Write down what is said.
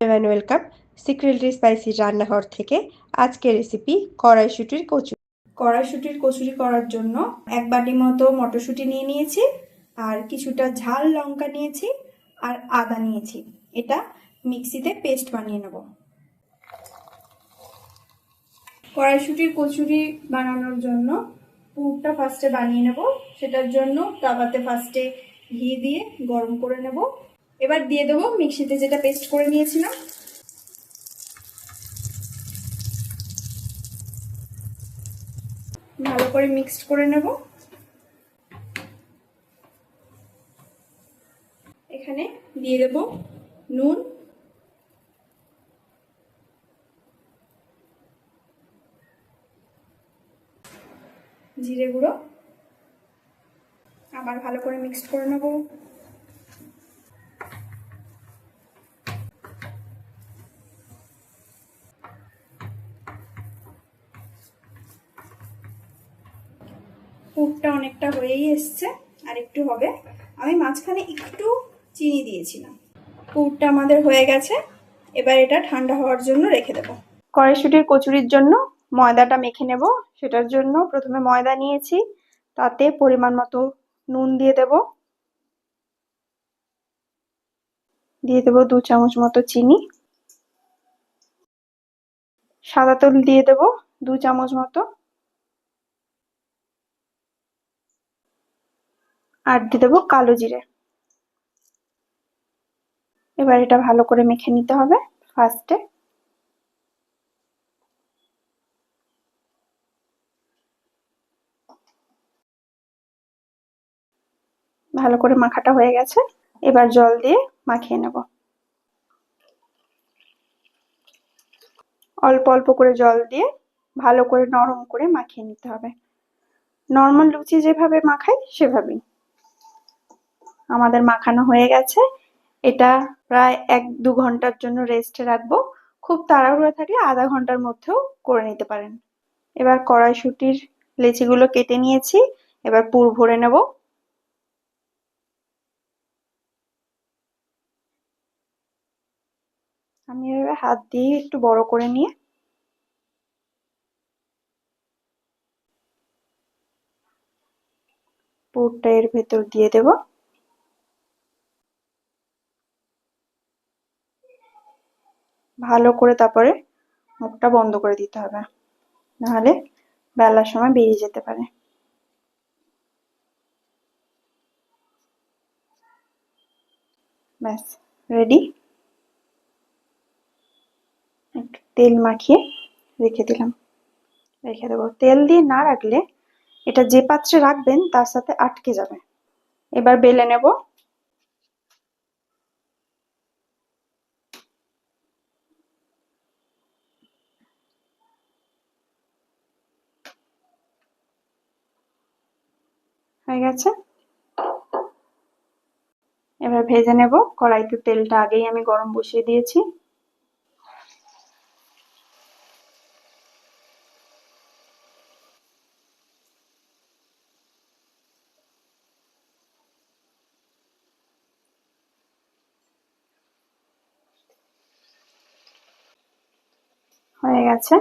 And welcome secretly spicy রান্নাঘর থেকে আজকের রেসিপি কড়াইশুটির কচুরি। কড়াইশুটির কচুরি করার জন্য এক বাটি মতো মটরশুঁটি নিয়ে নিয়েছি, আর কিছুটা ঝাল লঙ্কা নিয়েছি, আর আদা নিয়েছি। এটা মিক্সিতে পেস্ট বানিয়ে নেব। কড়াইশুটির কচুরি বানানোর জন্য পুরটা ফার্স্টে বানিয়ে নেব। সেটার জন্য তাওয়াতে ফার্স্টে ঘি দিয়ে গরম করে নেব। এবার দিয়ে দেবো মিক্সিতে যেটা পেস্ট করে নিয়েছিলাম। ভালো করে মিক্সড করে নেব। এখানে দিয়ে দেব নুন। জিরে গুঁড়ো। আবার ভালো করে মিক্সড করে নেব। পুরটা অনেকটা হয়েই এসছে, আর একটু হবে। আমি মাঝখানে একটু চিনি দিয়েছিলাম। পুরটা আমাদের হয়ে গেছে, এবার এটা ঠান্ডা হওয়ার জন্য রেখে দেবো। কড়াইশুটির কচুরির জন্য ময়দাটা মেখে নেব। সেটার জন্য প্রথমে ময়দা নিয়েছি, তাতে পরিমাণ মতো নুন দিয়ে দেব। দিয়ে দেব দু চামচ মতো চিনি। সাদা তেল দিয়ে দেব দু চামচ মতো। আর দিয়ে দেবো কালো জিরে। এবার এটা ভালো করে মেখে নিতে হবে ফার্স্টে ভালো করে মাখাটা হয়ে গেছে। এবার জল দিয়ে মাখিয়ে নেব। অল্প অল্প করে জল দিয়ে ভালো করে নরম করে মাখিয়ে নিতে হবে। নর্মাল লুচি যেভাবে মাখাই সেভাবেই। আমাদের মাখানো হয়ে গেছে। এটা প্রায় এক দু ঘণ্টার জন্য রেস্টে রাখব। খুব তাড়াহুড়ো থাকলে আধা ঘণ্টার মধ্যেও করে নিতে পারেন। এবার কড়াইশুটির লেচিগুলো কেটে নিয়েছি। এবার পুর ভরে নেব। আমি এভাবে হাত দিয়ে একটু বড় করে নিয়ে পুরটা এর ভেতর দিয়ে দেব। ভালো করে তারপরে মুখটা বন্ধ করে দিতে হবে। নাহলে বেলার সময় বেরিয়ে যেতে পারে। ব্যাস রেডি একটু তেল মাখিয়ে রেখে দিলাম। রেখে দেবো। তেল দিয়ে না রাখলে এটা যে পাত্রে রাখবেন তার সাথে আটকে যাবে। এবার বেলে নেব হয়ে গেছে। এবার ভেজে নেব। কড়াইতে তেলটা আগেই আমি গরম বসিয়ে দিয়েছি। হয়ে গেছে।